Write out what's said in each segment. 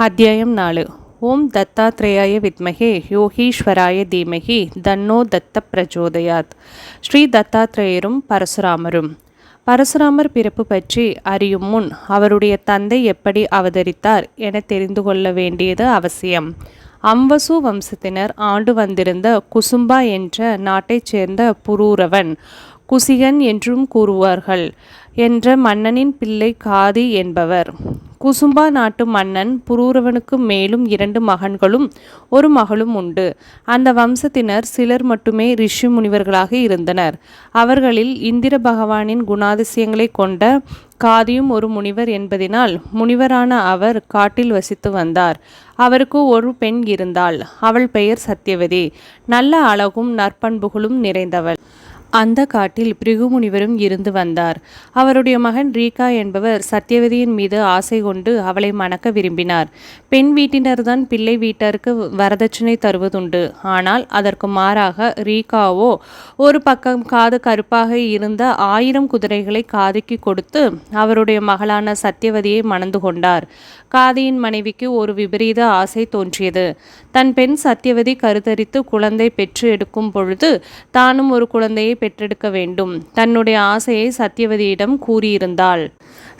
அத்தியாயம் நாலு ஓம் தத்தாத்ரேயாய வித்மகே யோகீஸ்வராய தீமகி தன்னோ தத்த பிரச்சோதயாத் ஸ்ரீ தத்தாத்ரேயரும் பரசுராமரும் பரசுராமர் பிறப்பு பற்றி அறியும் முன் அவருடைய தந்தை எப்படி அவதரித்தார் என தெரிந்து கொள்ள வேண்டியது அவசியம் அம்பசு வம்சத்தினர் ஆண்டு வந்திருந்த குசும்பா என்ற நாட்டைச் சேர்ந்த புரூரவன் குசிகன் என்றும் கூறுவார்கள் என்ற மன்னனின் பிள்ளை காதி என்பவர். குசும்பா நாட்டு மன்னன் புரூரவனுக்கு மேலும் இரண்டு மகன்களும் ஒரு மகளும் உண்டு. அந்த வம்சத்தினர் சிலர் மட்டுமே ரிஷி முனிவர்களாக இருந்தனர். அவர்களில் இந்திர பகவானின் குணாதிசயங்களை கொண்ட காதியும் ஒரு முனிவர் என்பதினால் முனிவரான அவர் காட்டில் வசித்து வந்தார். அவருக்கு ஒரு பெண் இருந்தாள். அவள் பெயர் சத்தியவதி நல்ல அழகும் நற்பண்புகளும் நிறைந்தவள். அந்த காட்டில் பிருகுமுனிவரும் இருந்து வந்தார். அவருடைய மகன் ரீகா என்பவர் சத்தியவதியின் மீது ஆசை கொண்டு அவளை மணக்க விரும்பினார். பெண் வீட்டினர்தான் பிள்ளை வீட்டாருக்கு வரதட்சணை தருவதுண்டு. ஆனால் அதற்கு மாறாக ரீகாவோ ஒரு பக்கம் காது கருப்பாக இருந்த ஆயிரம் குதிரைகளை காதுக்கு கொடுத்து அவருடைய மகளான சத்தியவதியை மணந்து கொண்டார். காதியின் மனைவிக்கு ஒரு விபரீத ஆசை தோன்றியது. தன் பெண் சத்தியவதி கருத்தரித்து குழந்தை பெற்று எடுக்கும் பொழுது தானும் ஒரு குழந்தையை பெற்றெடுக்க வேண்டும். தன்னுடைய ஆசையை சத்தியவதியிடம் கூறியிருந்தாள்.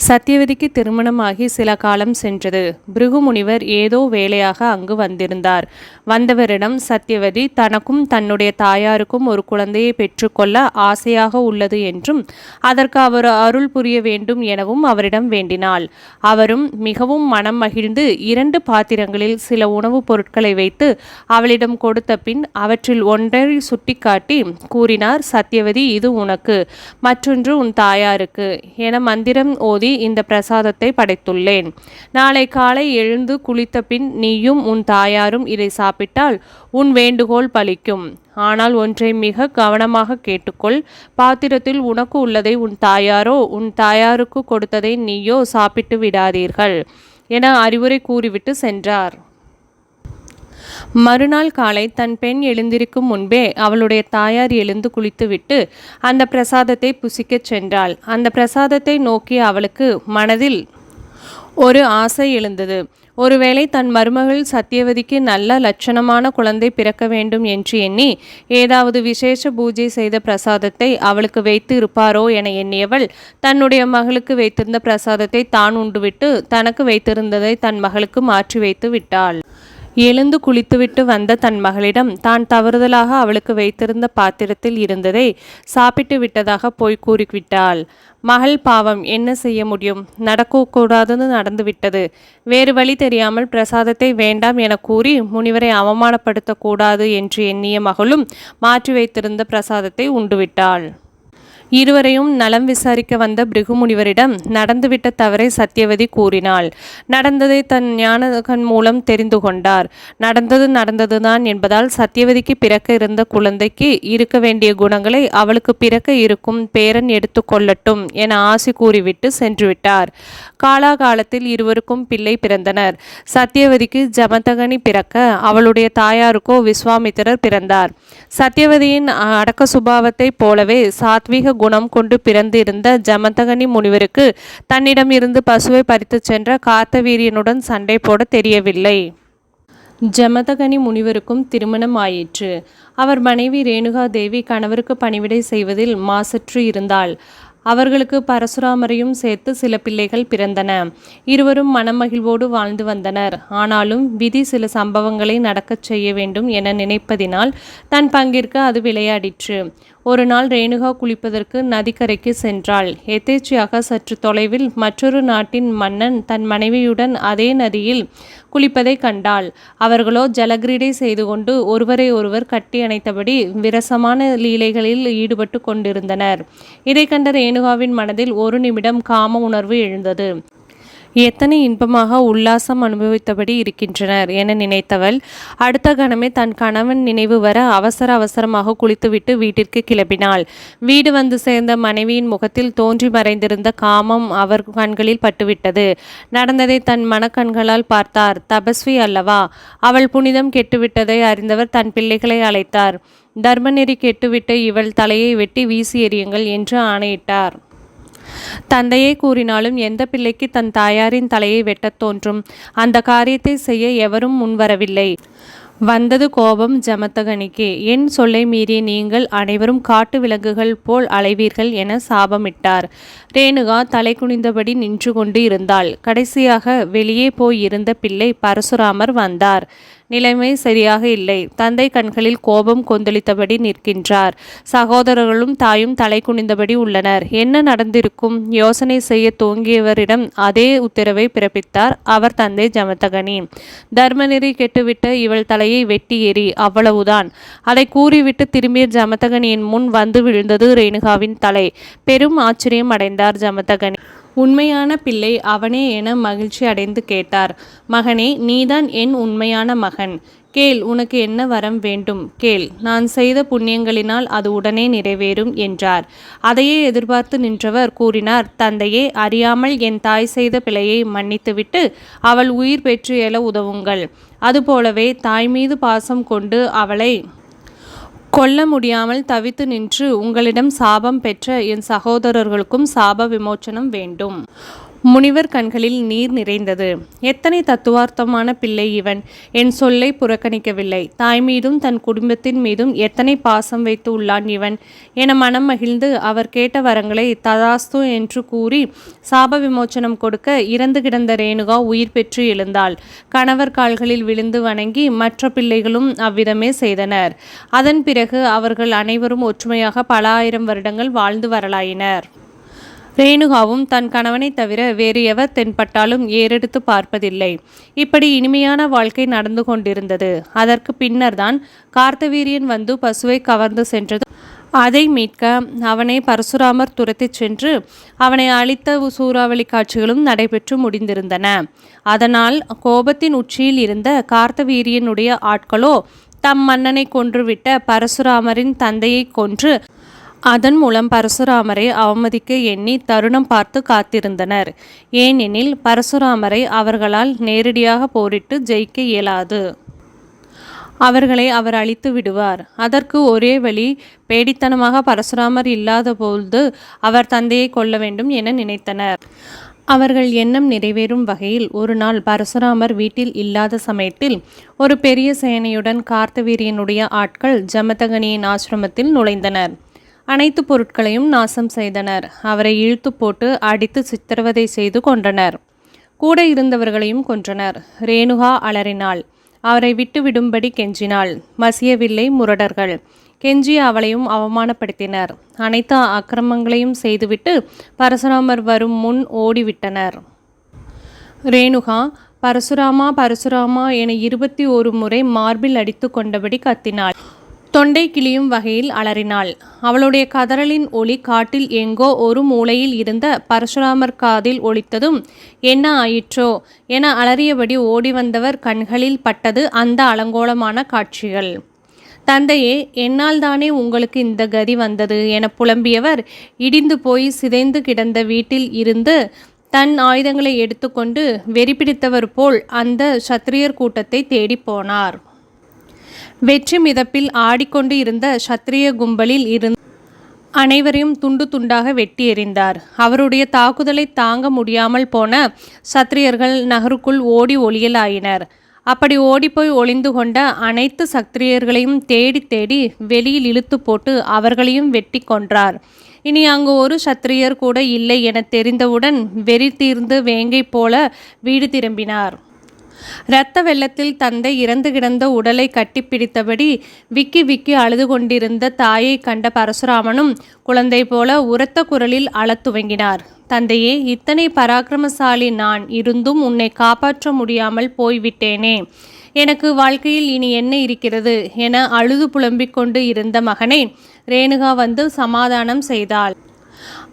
சத்தியவதிக்கு திருமணமாகி சில காலம் சென்றது. பிருகு முனிவர் ஏதோ வேலையாக அங்கு வந்திருந்தார். வந்தவரிடம் சத்தியவதி தனக்கும் தன்னுடைய தாயாருக்கும் ஒரு குழந்தையை பெற்றுக்கொள்ள ஆசையாக உள்ளது என்றும் அதற்கு அவர் அருள் புரிய வேண்டும் எனவும் அவரிடம் வேண்டினாள். அவரும் மிகவும் மனம் மகிழ்ந்து இரண்டு பாத்திரங்களில் சில உணவுப் பொருட்களை வைத்து அவளிடம் கொடுத்த பின் அவற்றில் ஒன்றை சுட்டிக்காட்டி கூறினார் சத் சத்தியவதி இது உனக்கு. மற்றொன்று உன் தாயாருக்கு. என மந்திரம் ஓதி இந்த பிரசாதத்தை படைத்துள்ளேன். நாளை காலை எழுந்து குளித்த பின் நீயும் உன் தாயாரும் இதை சாப்பிட்டால் உன் வேண்டுகோள் பலிக்கும். ஆனால் ஒன்றை மிக கவனமாக கேட்டுக்கொள். பாத்திரத்தில் உனக்கு உள்ளதை உன் தாயாரோ உன் தாயாருக்கு கொடுத்ததை நீயோ சாப்பிட்டு விடாதீர்கள். என அறிவுரை கூறிவிட்டு சென்றார். மறுநாள் காலை தன் பெண் எழுந்திருக்கும் முன்பே அவளுடைய தாயார் எழுந்து குளித்துவிட்டு அந்த பிரசாதத்தை புசிக்கச் சென்றாள். அந்த பிரசாதத்தை நோக்கி அவளுக்கு மனதில் ஒரு ஆசை எழுந்தது. ஒருவேளை தன் மருமகள் சத்தியவதிக்கு நல்ல லட்சணமான குழந்தை பிறக்க வேண்டும் என்று எண்ணி ஏதாவது விசேஷ பூஜை செய்த பிரசாதத்தை அவளுக்கு வைத்து இருப்பாரோ என எண்ணியவள் தன்னுடைய மகளுக்கு வைத்திருந்த பிரசாதத்தை தான் உண்டுவிட்டு தனக்கு வைத்திருந்ததை தன் மகளுக்கு மாற்றி வைத்து விட்டாள். எழுந்து குளித்துவிட்டு வந்த தன் மகளிடம் தான் தவறுதலாக அவளுக்கு வைத்திருந்த பாத்திரத்தில் இருந்ததை சாப்பிட்டு விட்டதாக போய் கூறிவிட்டாள். மகள் பாவம் என்ன செய்ய முடியும்? நடக்கக்கூடாதுன்னு நடந்துவிட்டது. வேறு வழி தெரியாமல் பிரசாதத்தை வேண்டாம் என கூறி முனிவரை அவமானப்படுத்தக்கூடாது என்று எண்ணிய மகளும் மாற்றி வைத்திருந்த பிரசாதத்தை உண்டுவிட்டாள். இருவரையும் நலம் விசாரிக்க வந்த பிருகுமுனிவரிடம் நடந்துவிட்ட தவறை சத்தியவதி கூறினாள். நடந்ததை தன் ஞானகன் மூலம் தெரிந்து கொண்டார். நடந்தது நடந்ததுதான் என்பதால் சத்தியவதிக்கு பிறக்க இருந்த குழந்தைக்கு இருக்க வேண்டிய குணங்களை அவளுக்கு பிறக்க இருக்கும் பேரன் எடுத்துக்கொள்ளட்டும் என ஆசி கூறிவிட்டு சென்றுவிட்டார். காலாகாலத்தில் இருவருக்கும் பிள்ளை பிறந்தனர். சத்தியவதிக்கு ஜமதகனி பிறக்க அவளுடைய தாயாருக்கோ விஸ்வாமித்திரர் பிறந்தார். சத்தியவதியின் அடக்க சுபாவத்தைப் போலவே சாத்விக குணம் கொண்டு பிறந்திருந்த ஜமதகனி முனிவருக்கு தன்னிடம் இருந்து பசுவை பறித்து சென்ற கார்த்தவீரியனுடன் சண்டை போட தெரியவில்லை. ஜமதகனி முனிவருக்கும் திருமணம் ஆயிற்று. அவர் மனைவி ரேணுகா தேவி கணவருக்கு பணிவிடை செய்வதில் மாசற்று இருந்தாள். அவர்களுக்கு பரசுராமரையும் சேர்த்து சில பிள்ளைகள் பிறந்தன. இருவரும் மனமகிழ்வோடு வாழ்ந்து வந்தனர். ஆனாலும் விதி சில சம்பவங்களை நடக்கச் செய்ய வேண்டும் என நினைப்பதினால் தன் பங்கிற்கு அது விளையாடிற்று. ஒரு நாள் ரேணுகா குளிப்பதற்கு நதிக்கரைக்கு சென்றாள். எதேச்சியாக சற்று தொலைவில் மற்றொரு நாட்டின் மன்னன் தன் மனைவியுடன் அதே நதியில் குளிப்பதை கண்டாள். அவர்களோ ஜலகிரீடை செய்து கொண்டு ஒருவரை ஒருவர் கட்டி அணைத்தபடி விரசமான லீலைகளில் ஈடுபட்டு கொண்டிருந்தனர். இதை கண்ட ரேணுகாவின் மனதில் ஒரு நிமிடம் காம உணர்வு எழுந்தது. எத்தனை இன்பமாக உல்லாசம் அனுபவித்தபடி இருக்கின்றனர் என நினைத்தவள் அடுத்த கணமே தன் கணவன் நினைவு வர அவசர அவசரமாக குளித்துவிட்டு வீட்டிற்கு கிளம்பினாள். வீடு வந்து சேர்ந்த மனைவியின் முகத்தில் தோன்றி மறைந்திருந்த காமம் அவர் கண்களில் பட்டுவிட்டது. நடந்ததை தன் மனக்கண்களால் பார்த்தார். தபஸ்வி அல்லவா? அவள் புனிதம் கெட்டுவிட்டதை அறிந்தவர் தன் பிள்ளைகளை அழைத்தார். தர்மநெறி கெட்டுவிட்ட இவள் தலையை வெட்டி வீசி எறியுங்கள் என்று ஆணையிட்டார். தந்தையே கூறினாலும் எந்த பிள்ளைக்கு தன் தாயாரின் தலையை வெட்டத் தோன்றும்? அந்த காரியத்தை செய்ய எவரும் முன்வரவில்லை. வந்தது கோபம் ஜமத்தகனிக்கு. என் சொல்லை மீறிய நீங்கள் அனைவரும் காட்டு விலங்குகள் போல் அலைவீர்கள் என சாபமிட்டார். ரேணுகா தலை குனிந்தபடி நின்று கொண்டு இருந்தாள். கடைசியாக வெளியே போய் இருந்த பிள்ளை பரசுராமர் வந்தார். நிலைமை சரியாக இல்லை. தந்தை கண்களில் கோபம் கொந்தளித்தபடி நிற்கின்றார். சகோதரர்களும் தாயும் தலை குனிந்தபடி உள்ளனர். என்ன நடந்திருக்கும்? யோசனை செய்ய துவங்கியவரிடம் அதே உத்தரவை பிறப்பித்தார் அவர் தந்தை ஜமதகனி. தர்மநெறி கெட்டுவிட்ட இவள் தலையை வெட்டி எறி அவ்வளவுதான். அதை கூறிவிட்டு திரும்பிய ஜமதகனியின் முன் வந்து விழுந்தது ரேணுகாவின் தலை. பெரும் ஆச்சரியம் அடைந்தார் ஜமதகனி. உண்மையான பிள்ளை அவனே என மகிழ்ச்சி அடைந்து கேட்டார். மகனே நீதான் என் உண்மையான மகன். கேள் உனக்கு என்ன வரம் வேண்டும்? கேள் நான் செய்த புண்ணியங்களினால் அது உடனே நிறைவேறும் என்றார். அதையே எதிர்பார்த்து நின்றவர் கூறினார் தந்தையே அறியாமல் என் தாய் செய்த பிழையை மன்னித்துவிட்டு அவள் உயிர் பெற்று எழ உதவுங்கள். அதுபோலவே தாய் மீது பாசம் கொண்டு அவளை கொல்ல முடியாமல் தவித்து நின்று உங்களிடம் சாபம் பெற்ற என் சகோதரர்களுக்கும் சாப விமோச்சனம் வேண்டும். முனிவர் கண்களில் நீர் நிறைந்தது. எத்தனை தத்துவார்த்தமான பிள்ளை இவன்? என் சொல்லை புறக்கணிக்கவில்லை. தாய் மீதும் தன் குடும்பத்தின் மீதும் எத்தனை பாசம் வைத்து உள்ளான் இவன்? என மனம் மகிழ்ந்து அவர் கேட்ட வரங்களை ததாஸ்து என்று கூறி சாப விமோச்சனம் கொடுக்க இறந்து கிடந்த ரேணுகா உயிர் பெற்று எழுந்தாள். கணவர் கால்களில் விழுந்து வணங்கி மற்ற பிள்ளைகளும் அவ்விதமே செய்தனர். அதன் பிறகு அவர்கள் அனைவரும் ஒற்றுமையாக பல ஆயிரம் வருடங்கள் வாழ்ந்து வரலாயினர். ரேணுகாவும் தன் கணவனை தவிர வேறு எவர் தென்பட்டாலும் ஏறெடுத்து பார்ப்பதில்லை. இப்படி இனிமையான வாழ்க்கை நடந்து கொண்டிருந்தது. அதற்கு பின்னர்தான் கார்த்தவீரியன் வந்து பசுவை கவர்ந்து சென்றது. அதை மீட்க அவனை பரசுராமர் துரத்திச் சென்று அவனை அழித்த சூறாவளி காட்சிகளும் நடைபெற்று முடிந்திருந்தன. அதனால் கோபத்தின் உச்சியில் இருந்த கார்த்தவீரியனுடைய ஆட்களோ தம் மன்னனை கொன்றுவிட்ட பரசுராமரின் தந்தையை கொன்று அதன் மூலம் பரசுராமரை அவமதிக்க எண்ணி தருணம் பார்த்து காத்திருந்தனர். ஏனெனில் பரசுராமரை அவர்களால் நேரடியாக போரிட்டு ஜெயிக்க இயலாது. அவர்களை அவர் அழித்து விடுவார். அதற்கு ஒரே வழி பேடித்தனமாக பரசுராமர் இல்லாதபோது அவர் தந்தையை கொல்ல வேண்டும் என நினைத்தனர். அவர்கள் எண்ணம் நிறைவேறும் வகையில் ஒரு நாள் பரசுராமர் வீட்டில் இல்லாத சமயத்தில் ஒரு பெரிய சேனையுடன் கார்த்தவீரியனுடைய ஆட்கள் ஜமதகனியின் ஆசிரமத்தில் நுழைந்தனர். அனைத்து பொருட்களையும் நாசம் செய்தனர். அவரை இழுத்து போட்டு அடித்து சித்திரவதை செய்து கொண்டனர் கூட இருந்தவர்களையும் கொன்றனர். ரேணுகா அலறினாள். அவரை விட்டுவிடும்படி கெஞ்சினாள். மசியவில்லை முரடர்கள். கெஞ்சி அவளையும் அவமானப்படுத்தினர். அனைத்து அக்கிரமங்களையும் செய்துவிட்டு பரசுராமர் வரும் முன் ஓடிவிட்டனர். ரேணுகா பரசுராமா பரசுராமா என இருபத்தி ஒரு முறை மார்பில் அடித்து கொண்டபடி கத்தினாள். தொண்டை கிளியும் வகையில் அலறினாள். அவளுடைய கதறலின் ஒளி காட்டில் எங்கோ ஒரு மூலையில் இருந்த பரசுராமர் காதில் ஒலித்ததும் என்ன ஆயிற்றோ? என அலறியபடி ஓடி வந்தவர் கண்களில் பட்டது அந்த அலங்கோலமான காட்சிகள். தந்தையே என்னால் தானே உங்களுக்கு இந்த கதி வந்தது? என புலம்பியவர் இடிந்து போய் சிதைந்து கிடந்த வீட்டில் இருந்து தன் ஆயுதங்களை எடுத்துக்கொண்டு வெறி பிடித்தவர் போல் அந்த சத்திரியர் கூட்டத்தை தேடிப் போனார். வெற்றி மிதப்பில் ஆடிக்கொண்டு இருந்த சத்திரிய கும்பலில் இருந் அனைவரையும் துண்டு துண்டாக வெட்டி எறிந்தார். அவருடைய தாக்குதலை தாங்க முடியாமல் போன சத்திரியர்கள் நகருக்குள் ஓடி ஒளியலாயினர் அப்படி ஓடிப்போய் ஒளிந்து கொண்ட அனைத்து சத்திரியர்களையும் தேடி தேடி வெளியில் இழுத்து போட்டு அவர்களையும் வெட்டி கொன்றார். இனி அங்கு ஒரு சத்திரியர் கூட இல்லை என தெரிந்தவுடன் வெறி தீர்ந்து வேங்கை போல வீடு திரும்பினார். இரத்த வெள்ளத்தில் தந்தை இறந்து கிடந்த உடலை கட்டிப்பிடித்தபடி விக்கி விக்கி அழுது கொண்டிருந்த தாயை கண்ட பரசுராமனும் குழந்தை போல உரத்த குரலில் அழத் துவங்கினார். தந்தையே இத்தனை பராக்கிரமசாலி நான் இருந்தும் உன்னை காப்பாற்ற முடியாமல் போய்விட்டேனே. எனக்கு வாழ்க்கையில் இனி என்ன இருக்கிறது? என அழுது புலம்பிக் கொண்டு இருந்த மகனை ரேணுகா வந்து சமாதானம் செய்தாள்.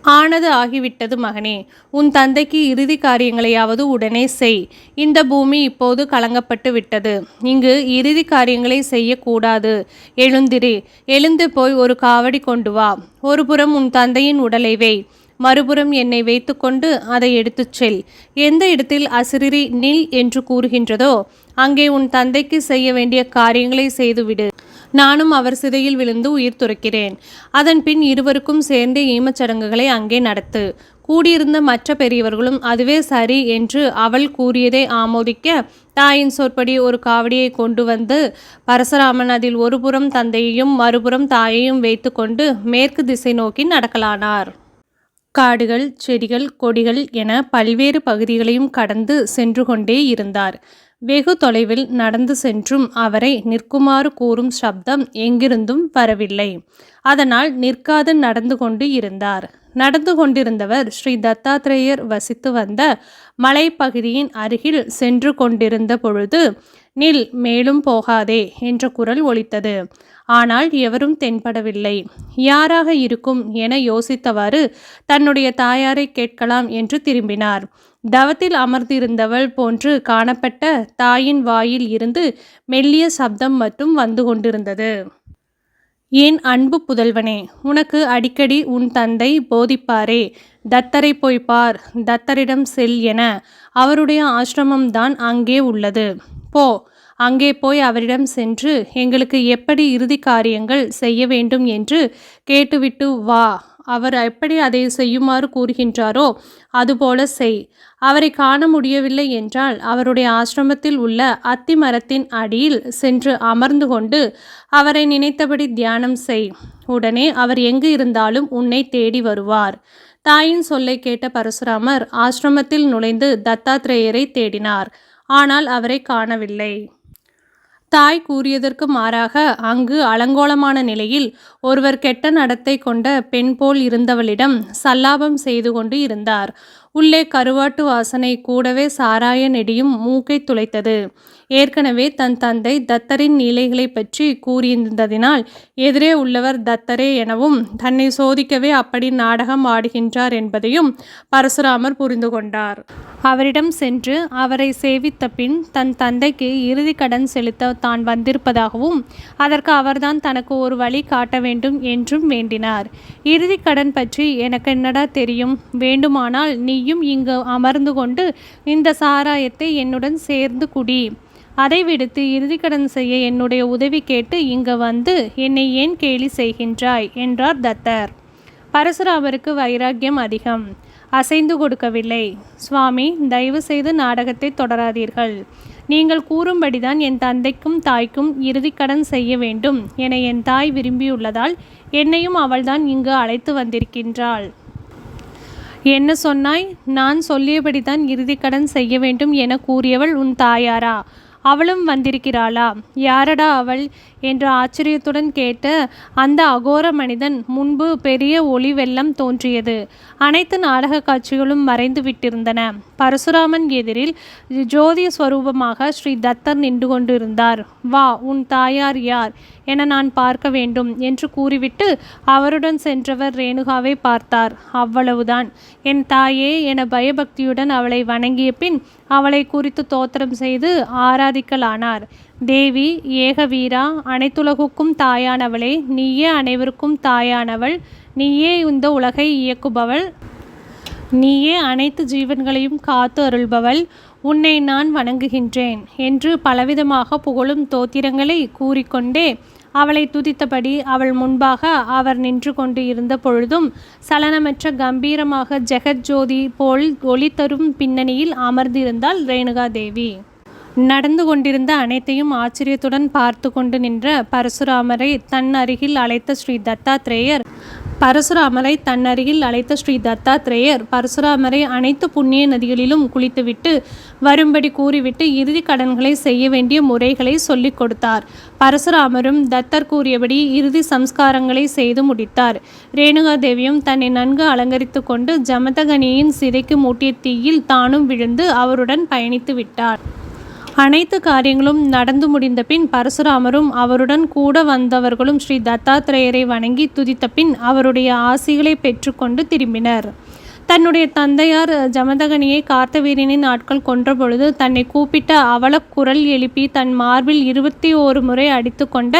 ஆனது ஆகிவிட்டது மகனே. உன் தந்தைக்கு இறுதி காரியங்களையாவது உடனே செய். இந்த பூமி இப்போது கலங்கப்பட்டு விட்டது. இங்கு இறுதி காரியங்களை செய்யக்கூடாது. எழுந்திரி. எழுந்து போய் ஒரு காவடி கொண்டு வா. ஒரு புறம் உன் தந்தையின் உடலை வை. மறுபுறம் என்னை வைத்துக்கொண்டு அதை எடுத்துச் செல். எந்த இடத்தில் அசிரிரி நில் என்று கூறுகின்றதோ அங்கே உன் தந்தைக்கு செய்ய வேண்டிய காரியங்களை செய்துவிடு. நானும் அவர் சிதையில் விழுந்து உயிர் துறக்கிறேன். அதன் பின் இருவருக்கும் சேர்ந்து ஈமச்சடங்குகளை அங்கே நடத்து. கூடியிருந்த மற்ற பெரியவர்களும் அதுவே சரி என்று அவள் கூறியதை ஆமோதிக்க தாயின் சொற்படி ஒரு காவடியை கொண்டு வந்து பரசுராமன் அதில் ஒருபுறம் தந்தையையும் மறுபுறம் தாயையும் வைத்துக்கொண்டு மேற்கு திசை நோக்கி நடக்கலானார். காடுகள் செடிகள் கொடிகள் என பல்வேறு பகுதிகளையும் கடந்து சென்று கொண்டே இருந்தார். வெகு தொலைவில் நடந்து சென்றும் அவரை நிற்குமாறு கூறும் சப்தம் எங்கிருந்தும் வரவில்லை. அதனால் நிற்காது நடந்து கொண்டு இருந்தார். நடந்து கொண்டிருந்தவர் ஸ்ரீ தத்தாத்திரேயர் வசித்து வந்த மலைப்பகுதியின் அருகில் சென்று கொண்டிருந்த பொழுது நில் மேலும் போகாதே என்ற குரல் ஒலித்தது. ஆனால் எவரும் தென்படவில்லை. யாராக இருக்கும் என யோசித்தவாறு தன்னுடைய தாயாரை கேட்கலாம் என்று திரும்பினார். தவத்தில் அமர்ந்திருந்தவள் போன்று காணப்பட்ட தாயின் வாயில் இருந்து மெல்லிய சப்தம் மட்டும் வந்து கொண்டிருந்தது. என் அன்பு புதல்வனே உனக்கு அடிக்கடி உன் தந்தை போதிப்பாரே. தத்தரை போய் பார் தத்தரிடம் செல் என அவருடைய ஆசிரமம்தான் அங்கே உள்ளது. போ அங்கே போய் அவரிடம் சென்று எங்களுக்கு எப்படி இறுதி காரியங்கள் செய்ய வேண்டும் என்று கேட்டுவிட்டு வா. அவர் எப்படி அதை செய்யுமாறு கூறுகின்றாரோ அதுபோல செய். அவரை காண முடியவில்லை என்றால் அவருடைய ஆசிரமத்தில் உள்ள அத்தி மரத்தின் அடியில் சென்று அமர்ந்து கொண்டு அவரை நினைத்தபடி தியானம் செய். உடனே அவர் எங்கு இருந்தாலும் உன்னை தேடி வருவார் தாயின் சொல்லை கேட்ட பரசுராமர் ஆசிரமத்தில் நுழைந்து தத்தாத்திரேயரை தேடினார். ஆனால் அவரை காணவில்லை. தாய் கூறியதற்கு மாறாக அங்கு அலங்கோலமான நிலையில் ஒருவர் கெட்ட நடத்தை கொண்ட பெண் போல் இருந்தவளிடம் சல்லாபம் செய்து கொண்டு இருந்தார். உள்ளே கருவாட்டு வாசனை கூடவே சாராய நெடியும் மூக்கை துளைத்தது. ஏற்கனவே தன் தந்தை தத்தரின் நிலைகளை பற்றி கூறியிருந்ததினால் எதிரே உள்ளவர் தத்தரே எனவும் தன்னை சோதிக்கவே அப்படி நாடகம் ஆடுகின்றார் என்பதையும் பரசுராமர் புரிந்து கொண்டார். அவரிடம் சென்று அவரை சேவித்த பின் தன் தந்தைக்கு இறுதி கடன் செலுத்த தான் வந்திருப்பதாகவும் அதற்கு அவர்தான் தனக்கு ஒரு வழி காட்ட வேண்டும் என்றும் வேண்டினார். இறுதி கடன் பற்றி எனக்கு என்னடா தெரியும்? வேண்டுமானால் நீயும் இங்கு அமர்ந்து கொண்டு இந்த சாராயத்தை என்னுடன் சேர்ந்து குடி. அதை விடுத்து இறுதிக்கடன் செய்ய என்னுடைய உதவி கேட்டு இங்கு வந்து என்னை ஏன் கேலி செய்கின்றாய்? என்றார் தத்தர். பரசுராமருக்கு வைராக்கியம் அதிகம். அசைந்து கொடுக்கவில்லை. சுவாமி தயவு செய்து நாடகத்தை தொடராதீர்கள். நீங்கள் கூறும்படிதான் என் தந்தைக்கும் தாய்க்கும் இறுதிக்கடன் செய்ய வேண்டும் என என் தாய் விரும்பியுள்ளதால் என்னையும் அவள்தான் இங்கு அழைத்து வந்திருக்கின்றாள். என்ன சொன்னாய்? நான் சொல்லியபடிதான் இறுதிக்கடன் செய்ய வேண்டும் என கூறியவள் உன் தாயாரா? அவளும் வந்திருக்கிறாளா? யாரடா அவள்? என்று ஆச்சரியத்துடன் கேட்ட அந்த அகோர மனிதன் முன்பு பெரிய ஒளி வெள்ளம் தோன்றியது. அனைத்து நாடக காட்சிகளும் மறைந்து விட்டிருந்தன. பரசுராமன் எதிரில் ஜோதி ஸ்வரூபமாக ஸ்ரீ தத்தர் நின்று கொண்டிருந்தார். வா உன் தாயார் யார் என நான் பார்க்க வேண்டும் என்று கூறிவிட்டு அவருடன் சென்றவர் ரேணுகாவை பார்த்தார். அவ்வளவுதான். என் தாயே என பயபக்தியுடன் அவளை வணங்கிய பின் அவளை குறித்து தோத்திரம் செய்து ஆராதிக்கலானார். தேவி ஏகவீரா அனைத்துலகுக்கும் தாயானவளே நீயே அனைவருக்கும் தாயானவள் நீயே இந்த உலகை இயக்குபவள் நீயே அனைத்து ஜீவன்களையும் காத்து அருள்பவள் உன்னை நான் வணங்குகின்றேன் என்று பலவிதமாக புகழும் தோத்திரங்களை கூறிக்கொண்டே அவளை துதித்தபடி அவள் முன்பாக அவர் நின்று கொண்டு இருந்த பொழுதும் சலனமற்ற கம்பீரமாக ஜெகஜோதி போல் ஒளி தரும் பின்னணியில் அமர்ந்திருந்தாள் ரேணுகாதேவி. நடந்து கொண்டிருந்த அனைத்தையும் ஆச்சரியத்துடன் பார்த்து கொண்டு நின்ற பரசுராமரை தன் அருகில் அழைத்த ஸ்ரீ தத்தாத்ரேயர் பரசுராமரை தன் அருகில் அழைத்த ஸ்ரீ தத்தாத்ரேயர் பரசுராமரை அனைத்து புண்ணிய நதிகளிலும் குளித்துவிட்டு வரும்படி கூறிவிட்டு இறுதி கடன்களை செய்ய வேண்டிய முறைகளை சொல்லிக் கொடுத்தார். பரசுராமரும் தத்தர் கூறியபடி இறுதி சம்ஸ்காரங்களை செய்து முடித்தார். ரேணுகாதேவியும் தன்னை நன்கு அலங்கரித்து கொண்டு ஜமதகனியின் சிதைக்கு மூட்டிய தீயில் தானும் விழுந்து அவருடன் பயணித்து விட்டார். அனைத்து காரியங்களும் நடந்து முடிந்த பின் பரசுராமரும் அவருடன் கூட வந்தவர்களும் ஸ்ரீ தத்தாத்திரேயரை வணங்கி துதித்த பின் அவருடைய ஆசிகளை பெற்றுக்கொண்டு திரும்பினர். தன்னுடைய தந்தையார் ஜமதகனியை கார்த்தவீரியனின் ஆட்கள் கொன்றபொழுது தன்னை கூப்பிட்ட அவல குரல் எழுப்பி தன் மார்பில் இருபத்தி ஓரு முறை அடித்து கொண்ட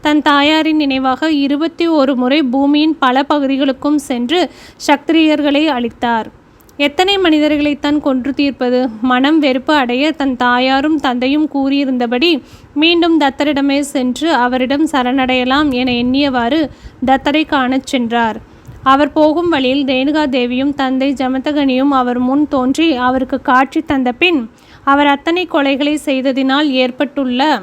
தன் தாயாரின் நினைவாக இருபத்தி ஓரு முறை பூமியின் பல பகுதிகளுக்கும் சென்று சக்திரியர்களை அளித்தார் எத்தனை மனிதர்களைத்தான் கொன்று தீர்ப்பது? மனம் வெறுப்பு அடைய தன் தாயாரும் தந்தையும் கூறியிருந்தபடி மீண்டும் தத்தரிடமே சென்று அவரிடம் சரணடையலாம் என எண்ணியவாறு தத்தரை காணச் சென்றார். அவர் போகும் வழியில் ரேணுகா தேவியும் தந்தை ஜமதகனியும் அவர் முன் தோன்றி அவருக்கு காட்சி தந்த பின் அவர் அத்தனை கொலைகளை செய்ததினால் ஏற்பட்டுள்ள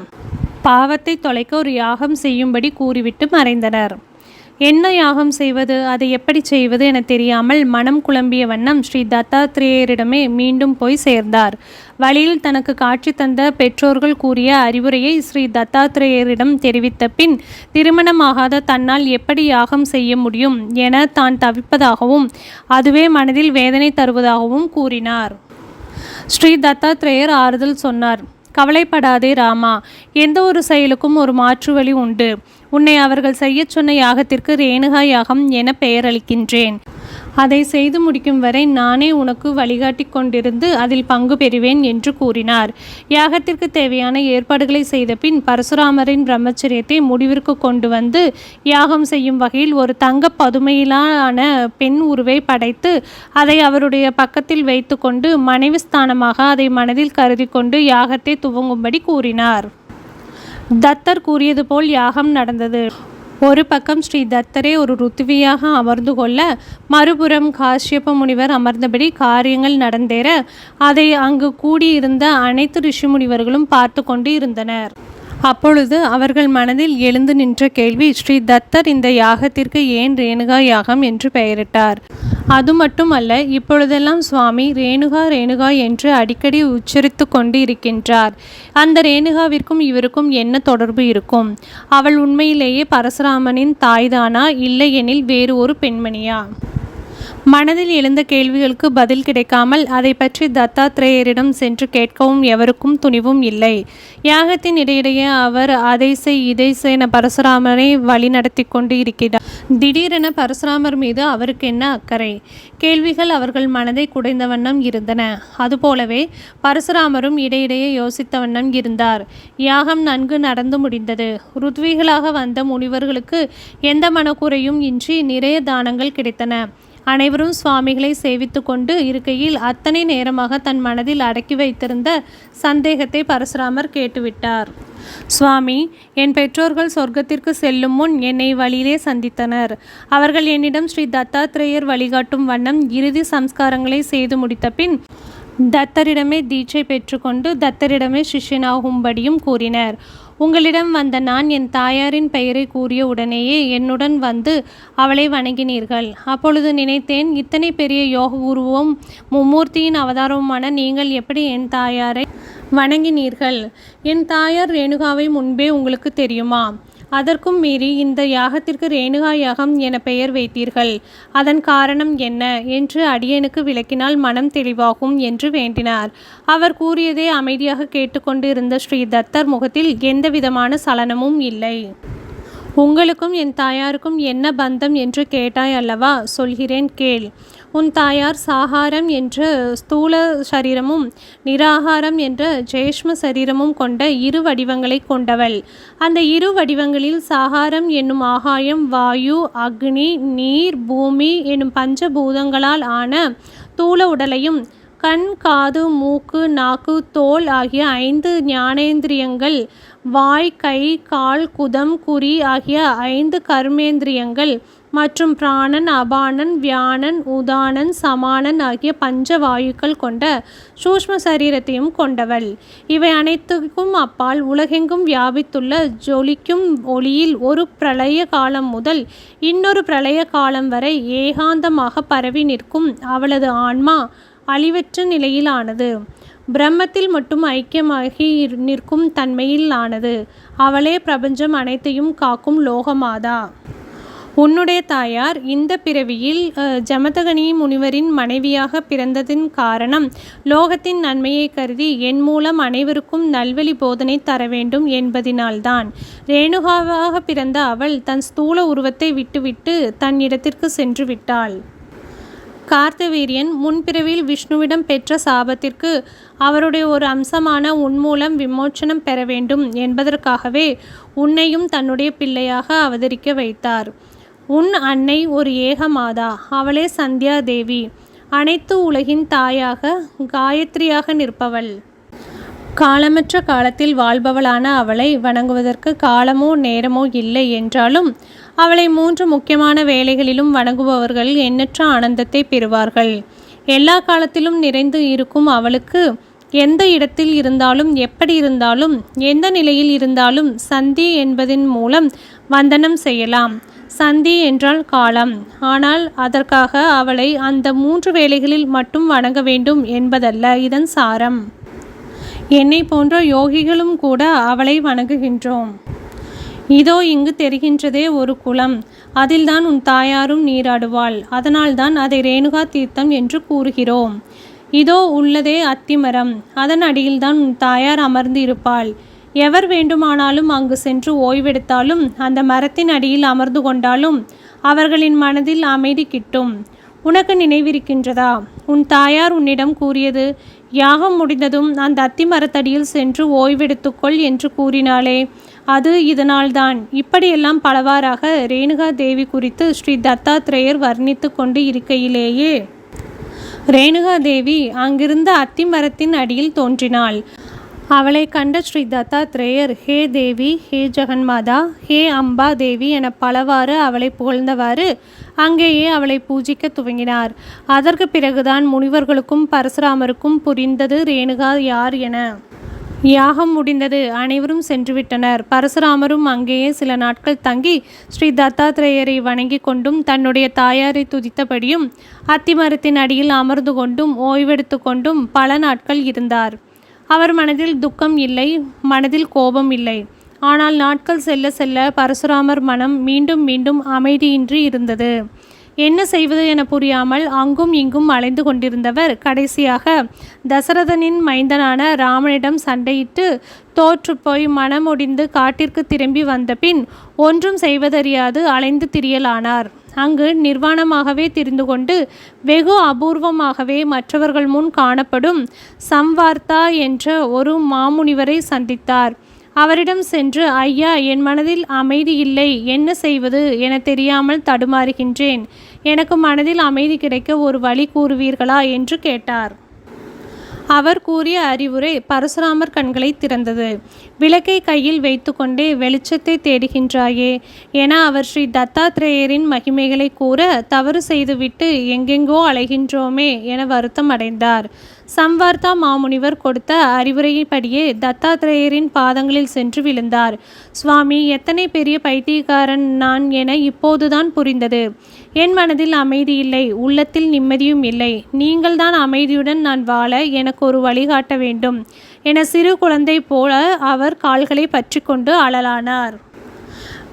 பாவத்தை தொலைக்க ஒரு யாகம் செய்யும்படி கூறிவிட்டு மறைந்தனர். என்ன யாகம் செய்வது அதை எப்படி செய்வது என தெரியாமல் மனம் குழம்பிய வண்ணம் ஸ்ரீ தத்தாத்திரேயரிடமே மீண்டும் போய் சேர்ந்தார். வழியில் தனக்கு காட்சி தந்த பெற்றோர்கள் கூறிய அறிவுரையை ஸ்ரீ தத்தாத்திரேயரிடம் தெரிவித்த பின் திருமணமாகாத தன்னால் எப்படி யாகம் செய்ய முடியும் என தான் தவிப்பதாகவும் அதுவே மனதில் வேதனை தருவதாகவும் கூறினார். ஸ்ரீ தத்தாத்ரேயர் ஆறுதல் சொன்னார். கவலைப்படாதே ராமா எந்த ஒரு செயலுக்கும் ஒரு மாற்று வழி உண்டு. உன்னை அவர்கள் செய்யச் சொன்ன யாகத்திற்கு ரேணுகா யாகம் என பெயரளிக்கின்றேன். அதை செய்து முடிக்கும் வரை நானே உனக்கு வழிகாட்டி கொண்டிருந்து அதில் பங்கு பெறுவேன் என்று கூறினார். யாகத்திற்கு தேவையான ஏற்பாடுகளை செய்த பின் பரசுராமரின் பிரம்மச்சரியத்தை முடிவிற்கு கொண்டு வந்து யாகம் செய்யும் வகையில் ஒரு தங்க பதுமையிலான பெண் உருவை படைத்து அதை அவருடைய பக்கத்தில் வைத்துக்கொண்டு மனைவி ஸ்தானமாக அதை மனதில் கருதி கொண்டு யாகத்தை துவங்கும்படி கூறினார். தத்தர் கூறியது போல் யாகம் நடந்தது. ஒரு பக்கம் ஸ்ரீ தத்தரே ஒரு ருத்துவியாக அமர்ந்து கொள்ள மறுபுறம் காஷ்யப முனிவர் அமர்ந்தபடி காரியங்கள் நடந்தேற அதை அங்கு கூடியிருந்த அனைத்து ரிஷி முனிவர்களும் பார்த்து கொண்டு இருந்தனர். அப்பொழுது அவர்கள் மனதில் எழுந்து நின்ற கேள்வி ஸ்ரீ தத்தர் இந்த யாகத்திற்கு ஏன் ரேணுகா யாகம்? என்று பெயரிட்டார். அது மட்டுமல்ல இப்பொழுதெல்லாம் சுவாமி ரேணுகா ரேணுகா என்று அடிக்கடி உச்சரித்து கொண்டு இருக்கின்றார் அந்த ரேணுகாவிற்கும் இவருக்கும் என்ன தொடர்பு இருக்கும்? அவள் உண்மையிலேயே பரசுராமனின் தாய்தானா? இல்லையெனில் வேறு ஒரு பெண்மணியா? மனதில் எழுந்த கேள்விகளுக்கு பதில் கிடைக்காமல் அதை பற்றி தத்தாத்ரேயரிடம் சென்று கேட்கவும் எவருக்கும் துணிவும் இல்லை. யாகத்தின் இடையிடையே அவர் அதை செய் இதை செய் என பரசுராமரை வழிநடத்தி கொண்டு இருக்கிறார். திடீரென பரசுராமர் மீது அவருக்கு என்ன அக்கறை? கேள்விகள் அவர்கள் மனதை குடைந்த வண்ணம் இருந்தன. அதுபோலவே பரசுராமரும் இடையிடையே யோசித்த வண்ணம் இருந்தார். யாகம் நன்கு நடந்து முடிந்தது. ருத்விகளாக வந்த முனிவர்களுக்கு எந்த மனக்குறையும் இன்றி நிறைய தானங்கள் கிடைத்தன. அனைவரும் சுவாமிகளை சேவித்து கொண்டு இருக்கையில் அத்தனை நேரமாக தன் மனதில் அடக்கி வைத்திருந்த சந்தேகத்தை பரசுராமர் கேட்டுவிட்டார். சுவாமி என் பெற்றோர்கள் சொர்க்கத்திற்கு செல்லும் முன் என்னை வழியிலே சந்தித்தனர். அவர்கள் என்னிடம் ஸ்ரீ தத்தாத்ரேயர் வழிகாட்டும் வண்ணம் இறுதி சம்ஸ்காரங்களை செய்து முடித்த பின் தத்தரிடமே தீட்சை பெற்றுக்கொண்டு தத்தரிடமே சிஷ்யனாகும்படியும் கூறினர். உங்களிடம் வந்த நான் என் தாயாரின் பெயரை கூறிய உடனேயே என்னுடன் வந்து அவளை வணங்கினீர்கள். அப்பொழுது நினைத்தேன் இத்தனை பெரிய யோக குருவும் மும்மூர்த்தியின் அவதாரமுமான நீங்கள் எப்படி என் தாயாரை வணங்கினீர்கள்? என் தாயார் ரேணுகாவை முன்பே உங்களுக்கு தெரியுமா? அதற்கும் மீறி இந்த யாகத்திற்கு ரேணுகா யாகம் என பெயர் வைத்தீர்கள். அதன் காரணம் என்ன? என்று அடியனுக்கு விளக்கினால் மனம் தெளிவாகும் என்று வேண்டினார். அவர் கூறியதை அமைதியாக கேட்டுக்கொண்டு இருந்த ஸ்ரீ தத்தர் முகத்தில் எந்தவிதமான சலனமும் இல்லை. உங்களுக்கும் என் தாயாருக்கும் என்ன பந்தம்? என்று கேட்டாய் அல்லவா? சொல்கிறேன் கேள். உன் தாயார் சாகாரம் என்ற ஸ்தூல சரீரமும் நிராகாரம் என்ற ஜேஷ்ம சரீரமும் கொண்ட இரு வடிவங்களை கொண்டவள். அந்த இரு வடிவங்களில் சாகாரம் என்னும் ஆகாயம் வாயு அக்னி நீர் பூமி என்னும் பஞ்சபூதங்களால் ஆன தூள உடலையும் கண் காது மூக்கு நாக்கு தோல் ஆகிய ஐந்து ஞானேந்திரியங்கள் வாய் கை கால் குதம் குறி ஆகிய ஐந்து கர்மேந்திரியங்கள் மற்றும் பிராணன் அபானன் வியானன் உதானன் சமானன் ஆகிய பஞ்ச வாயுக்கள் கொண்ட சூஷ்ம சரீரத்தையும் கொண்டவள். இவை அனைத்துக்கும் அப்பால் உலகெங்கும் வியாபித்துள்ள ஜொலிக்கும் ஒளியில் ஒரு பிரளய காலம் முதல் இன்னொரு பிரளய காலம் வரை ஏகாந்தமாக பரவி நிற்கும் அவளது ஆன்மா அழிவற்ற நிலையிலானது. பிரம்மத்தில் மட்டும் ஐக்கியமாகி நிற்கும் தன்மையில் ஆனது அவளே பிரபஞ்சம் அனைத்தையும் காக்கும் லோகமாதா. உன்னுடைய தாயார் இந்த பிறவியில் ஜமதகனி முனிவரின் மனைவியாக பிறந்ததின் காரணம் லோகத்தின் நன்மையை கருதி என் மூலம் அனைவருக்கும் நல்வழி போதனை தர வேண்டும் என்பதினால்தான். ரேணுகாவாக பிறந்த அவள் தன் ஸ்தூல உருவத்தை விட்டுவிட்டு தன் இடத்திற்கு சென்று விட்டாள். கார்த்தவீரியன் முன்பிறவில் விஷ்ணுவிடம் பெற்ற சாபத்திற்கு அவருடைய ஒரு அம்சமான உன்மூலம் விமோச்சனம் பெற வேண்டும் என்பதற்காகவே உன்னையும் தன்னுடைய பிள்ளையாக அவதரிக்க வைத்தார். உன் அன்னை ஒரு ஏகமாதா அவளே சந்தியா தேவி. அனைத்து உலகின் தாயாக காயத்ரியாக நிற்பவள். காலமற்ற காலத்தில் வாழ்பவளான அவளை வணங்குவதற்கு காலமோ நேரமோ இல்லை என்றாலும் அவளை மூன்று முக்கியமான வேலைகளிலும் வணங்குபவர்கள் எண்ணற்ற ஆனந்தத்தை பெறுவார்கள். எல்லா காலத்திலும் நிறைந்து இருக்கும் அவளுக்கு எந்த இடத்தில் இருந்தாலும் எப்படி இருந்தாலும் எந்த நிலையில் இருந்தாலும் சந்தி என்பதின் மூலம் வந்தனம் செய்யலாம். சந்தி என்றால் காலம். ஆனால் அதற்காக அவளை அந்த மூன்று வேளைகளில் மட்டும் வணங்க வேண்டும் என்பதல்ல இதன் சாரம். என்னை போன்ற யோகிகளும் கூட அவளை வணங்குகின்றோம். இதோ இங்கு தெரிகின்றதே ஒரு குளம். அதில்தான் உன் தாயாரும் நீராடுவாள். அதனால்தான் அதை ரேணுகா தீர்த்தம் என்று கூறுகிறோம். இதோ உள்ளதே அத்திமரம். அதன் அடியில்தான் உன் தாயார் அமர்ந்து இருப்பாள் எவர் வேண்டுமானாலும் அங்கு சென்று ஓய்வெடுத்தாலும் அந்த மரத்தின் அடியில் அமர்ந்து கொண்டாலும் அவர்களின் மனதில் அமைதி கிட்டும். உனக்கு நினைவிருக்கின்றதா? உன் தாயார் உன்னிடம் கூறியது யாகம் முடிந்ததும் அந்த அத்தி மரத்தடியில் சென்று ஓய்வெடுத்துக்கொள் என்று கூறினாளே. அது இதனால்தான். இப்படியெல்லாம் பலவாறாக ரேணுகா தேவி குறித்து ஸ்ரீ தத்தாத்ரேயர் வர்ணித்து கொண்டு இருக்கையிலேயே ரேணுகா தேவி அங்கிருந்த அத்தி மரத்தின் அடியில் தோன்றினாள். அவளை கண்ட ஸ்ரீ தத்தாத்ரேயர் ஹே தேவி ஹே ஜெகன்மாதா ஹே அம்பா தேவி என பலவாறு அவளை புகழ்ந்தவாறு அங்கேயே அவளை பூஜிக்க துவங்கினார். அதற்கு பிறகுதான் முனிவர்களுக்கும் பரசுராமருக்கும் புரிந்தது ரேணுகா யார் என. யாகம் முடிந்தது அனைவரும் சென்றுவிட்டனர். பரசுராமரும் அங்கேயே சில நாட்கள் தங்கி ஸ்ரீ தத்தாத்ரேயரை வணங்கி கொண்டும் தன்னுடைய தாயாரை துதித்தபடியும் அத்திமரத்தின் அடியில் அமர்ந்து கொண்டும் ஓய்வெடுத்து கொண்டும் பல நாட்கள் இருந்தார். அவர் மனதில் துக்கம் இல்லை மனதில் கோபம் இல்லை. ஆனால் நாட்கள் செல்ல செல்ல பரசுராமர் மனம் மீண்டும் மீண்டும் அமைதியின்றி இருந்தது. என்ன செய்வது என புரியாமல் அங்கும் இங்கும் அலைந்து கொண்டிருந்தவர் கடைசியாக தசரதனின் மைந்தனான ராமனிடம் சண்டையிட்டு தோற்றுப்போய் மனமுடிந்து காட்டிற்கு திரும்பி வந்தபின் ஒன்றும் செய்வதறியாது அலைந்து திரியலானார். அங்கு நிர்வாணமாகவே தெரிந்து கொண்டு வெகு அபூர்வமாகவே மற்றவர்கள் முன் காணப்படும் சம்வார்த்தா என்ற ஒரு மாமுனிவரை சந்தித்தார். அவரிடம் சென்று ஐயா என் மனதில் அமைதி இல்லை என்ன செய்வது என தெரியாமல் தடுமாறுகின்றேன். எனக்கு மனதில் அமைதி கிடைக்க ஒரு வழி கூறுவீர்களா? என்று கேட்டார். அவர் கூறிய அறிவுரை பரசுராமர் கண்களை திறந்தது. விளக்கை கையில் வைத்துக்கொண்டே வெளிச்சத்தை தேடுகின்றாயே என அவர் ஸ்ரீ தத்தாத்ரேயரின் மகிமைகளை கூற தவறு செய்துவிட்டு எங்கெங்கோ அலைகின்றோமே என வருத்தம் அடைந்தார். சம்வார்த்தா மாமுனிவர் கொடுத்த அறிவுரையின்படியே தத்தாத்ரேயரின் பாதங்களில் சென்று விழுந்தார். சுவாமி எத்தனை பெரிய பைத்தியக்காரன் நான் என இப்போதுதான் புரிந்தது. என் மனதில் அமைதி இல்லை உள்ளத்தில் நிம்மதியும் இல்லை. நீங்கள்தான் அமைதியுடன் நான் வாழ எனக்கு ஒரு வழிகாட்ட வேண்டும் என சிறு குழந்தை போல அவர் கால்களை பற்றி கொண்டு அழலானார்.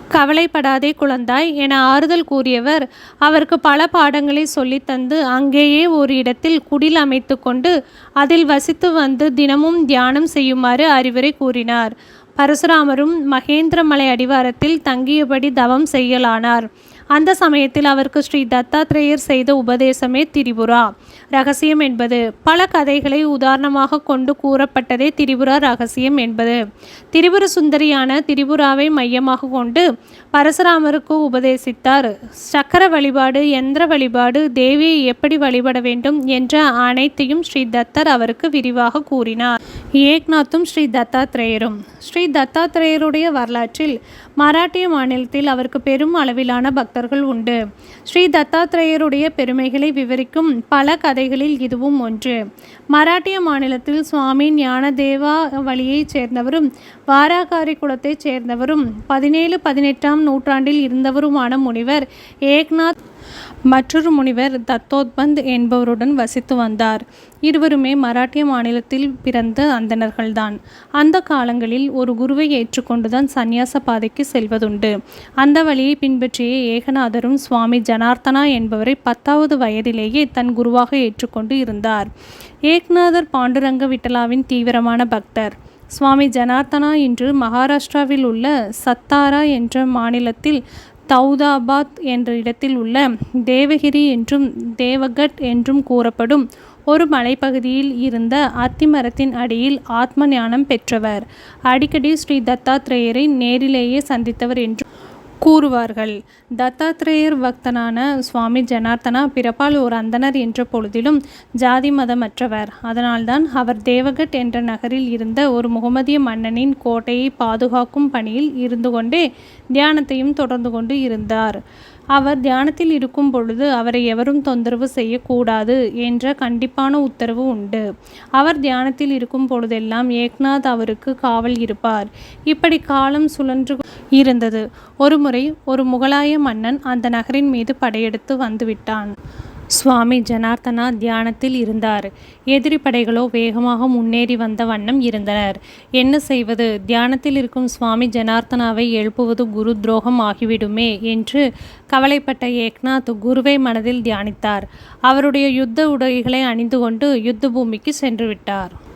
கவலைப்படாதே குழந்தாய் என ஆறுதல் கூறியவர். அவருக்கு பல பாடங்களை சொல்லித்தந்து அங்கேயே ஒரு இடத்தில் குடில் அமைத்து கொண்டு அதில் வசித்து வந்து தினமும் தியானம் செய்யுமாறு அறிவுரை கூறினார். பரசுராமரும் மகேந்திரமலை அடிவாரத்தில் தங்கியபடி தவம் செய்யலானார். அந்த சமயத்தில் அவருக்கு ஸ்ரீ தத்தாத்ரேயர் செய்த உபதேசமே திரிபுரா. ரகசியம் என்பது பல கதைகளை உதாரணமாக கொண்டு கூறப்பட்டதே திரிபுரா ரகசியம் என்பது. திரிபுர சுந்தரியான திரிபுராவை மையமாக கொண்டு பரசுராமருக்கு உபதேசித்தார். சக்கர வழிபாடு எந்திர வழிபாடு தேவியை எப்படி வழிபட வேண்டும்? என்ற அனைத்தையும் ஸ்ரீ தத்தர் அவருக்கு விரிவாக கூறினார். ஏக்நாத்தும் ஸ்ரீ தத்தாத்ரேயரும். ஸ்ரீ தத்தாத்ரேயருடைய வரலாற்றில் மராட்டிய மாநிலத்தில் அவருக்கு பெரும் அளவிலான பக்தர்கள் உண்டு. ஸ்ரீ தத்தாத்ரேயருடைய பெருமைகளை விவரிக்கும் பல கதைகளில் இதுவும் ஒன்று. மராட்டிய மாநிலத்தில் சுவாமி ஞானதேவா வழியைச் சேர்ந்தவரும் வாராகாரி குலத்தைச் சேர்ந்தவரும் பதினேழு பதினெட்டாம் நூற்றாண்டில் இருந்தவருமான முனிவர் ஏக்நாத் மற்றொரு முனிவர் தத்தோத்பந்த் என்பவருடன் வசித்து வந்தார். இருவருமே மராட்டிய மாநிலத்தில் பிறந்த அந்தணர்கள்தான். அந்த காலங்களில் ஒரு குருவை ஏற்றுக்கொண்டுதான் சந்நியாச பாதைக்கு செல்வதுண்டு. அந்த வழியை பின்பற்றிய ஏகநாதரும் சுவாமி ஜனார்த்தனா என்பவரை பத்தாவது வயதிலேயே தன் குருவாக ஏற்றுக்கொண்டு இருந்தார். ஏக்நாதர் பாண்டுரங்க விட்டலாவின் தீவிரமான பக்தர். சுவாமி ஜனார்த்தனா இன்று மகாராஷ்டிராவில் உள்ள சத்தாரா என்ற மாநிலத்தில் தௌதாபாத் என்ற இடத்தில் உள்ள தேவகிரி என்றும் தேவகட் என்றும் கூறப்படும் ஒரு மலைப்பகுதியில் இருந்த அத்திமரத்தின் அடியில் ஆத்ம ஞானம் பெற்றவர். அடிக்கடி ஸ்ரீ தத்தாத்ரேயரை நேரிலேயே சந்தித்தவர் என்றும் கூறுவார்கள். தத்தாத்ரேயர் பக்தனான சுவாமி ஜனார்த்தனா பிறப்பால் ஒரு அந்தணர் என்ற பொழுதிலும் ஜாதி மதமற்றவர். அதனால்தான் அவர் தேவகட் என்ற நகரில் இருந்த ஒரு முகமதிய மன்னனின் கோட்டையை பாதுகாக்கும் பணியில் இருந்து கொண்டே தியானத்தையும் தொடர்ந்து கொண்டு இருந்தார். அவர் தியானத்தில் இருக்கும் பொழுது அவரை எவரும் தொந்தரவு செய்யக்கூடாது என்ற கண்டிப்பான உத்தரவு உண்டு. அவர் தியானத்தில் இருக்கும் பொழுதெல்லாம் ஏக்நாத் அவருக்கு காவல் இருப்பார். இப்படி காலம் சுழன்று இருந்தது. ஒருமுறை ஒரு முகலாய மன்னன் அந்த நகரின் மீது படையெடுத்து வந்துவிட்டான் சுவாமி ஜனார்த்தனா தியானத்தில் இருந்தார். எதிரி படைகளோ வேகமாக முன்னேறி வந்த வண்ணம் இருந்தனர். என்ன செய்வது? தியானத்தில் இருக்கும் சுவாமி ஜனார்த்தனாவை எழுப்புவது குரு துரோகம் ஆகிவிடுமே என்று கவலைப்பட்ட ஏக்நாத் குருவை மனதில் தியானித்தார். அவருடைய யுத்த உடைகளை அணிந்து கொண்டு யுத்த பூமிக்கு சென்று விட்டார்.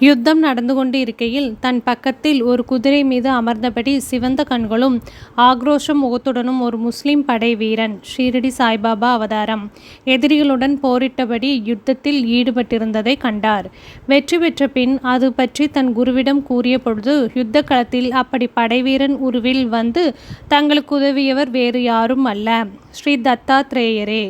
யுத்தம் நடந்து கொண்டு இருக்கையில் தன் பக்கத்தில் ஒரு குதிரை மீது அமர்ந்தபடி சிவந்த கண்களும் ஆக்ரோஷ முகத்துடனும் ஒரு முஸ்லிம் படை வீரன் ஷீரடி சாய்பாபா அவதாரம் எதிரிகளுடன் போரிட்டபடி யுத்தத்தில் ஈடுபட்டிருந்ததை கண்டார். வெற்றி பெற்ற பின் அது பற்றி தன் குருவிடம் கூறிய பொழுது யுத்த களத்தில் அப்படி படைவீரன் உருவில் வந்து தங்களுக்கு உதவியவர் வேறு யாரும் அல்ல. ஸ்ரீ தத்தாத்ரேயரே.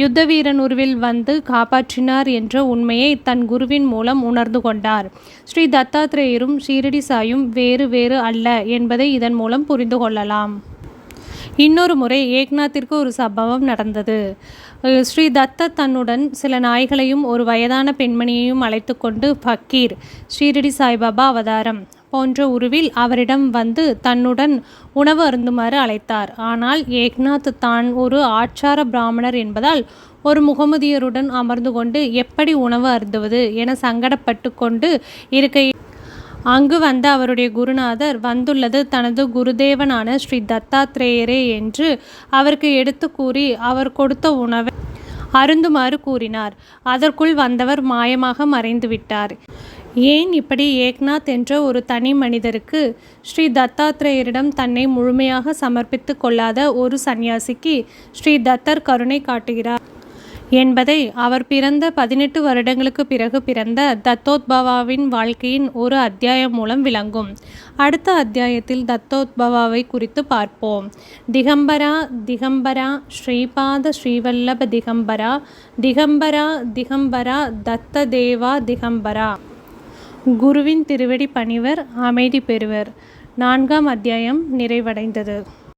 யுத்த வீரன் உருவில் வந்து காப்பாற்றினார் என்ற உண்மையை தன் குருவின் மூலம் உணர்ந்து கொண்டார். ஸ்ரீ தத்தாத்ரேயரும் ஷீரடி சாயும் வேறு வேறு அல்ல என்பதை இதன் மூலம் புரிந்து கொள்ளலாம். இன்னொரு முறை ஏக்நாத்திற்கு ஒரு சம்பவம் நடந்தது. ஸ்ரீ தத்த தன்னுடன் சில நாய்களையும் ஒரு வயதான பெண்மணியையும் அழைத்து கொண்டு ஃபக்கீர் ஸ்ரீரடி சாய்பாபா அவதாரம் போன்ற உருவில் அவரிடம் வந்து தன்னுடன் உணவு அருந்துமாறு அழைத்தார். ஆனால் ஏக்நாத் தான் ஒரு ஆச்சார பிராமணர் என்பதால் ஒரு முகமதியருடன் அமர்ந்து கொண்டு எப்படி உணவு அருந்துவது என சங்கடப்பட்டு கொண்டு இருக்கையில் அங்கு வந்த அவருடைய குருநாதர் வந்துள்ளது தனது குருதேவனான ஸ்ரீ தத்தாத்ரேயரே என்று அவருக்கு எடுத்து கூறி அவர் கொடுத்த உணவை அருந்துமாறு கூறினார். அதற்குள் வந்தவர் மாயமாக மறைந்து விட்டார் ஏன் இப்படி ஏக்நாத் என்ற ஒரு தனி மனிதருக்கு ஸ்ரீ தத்தாத்ரேயரிடம் தன்னை முழுமையாக சமர்ப்பித்து கொள்ளாத ஒரு சந்நியாசிக்கு ஸ்ரீ தத்தர் கருணை காட்டுகிறார். என்பதை அவர் பிறந்த பதினெட்டு வருடங்களுக்கு பிறகு பிறந்த தத்தோத்பவாவின் வாழ்க்கையின் ஒரு அத்தியாயம் மூலம் விளங்கும். அடுத்த அத்தியாயத்தில் தத்தோத்பவாவை குறித்து பார்ப்போம். திகம்பரா திகம்பரா ஸ்ரீபாத ஸ்ரீவல்லப திகம்பரா திகம்பரா திகம்பரா தத்த தேவா திகம்பரா. குருவின் திருவடி பணிவர் அமைதி பெறுவர். நான்காம் அத்தியாயம் நிறைவடைந்தது.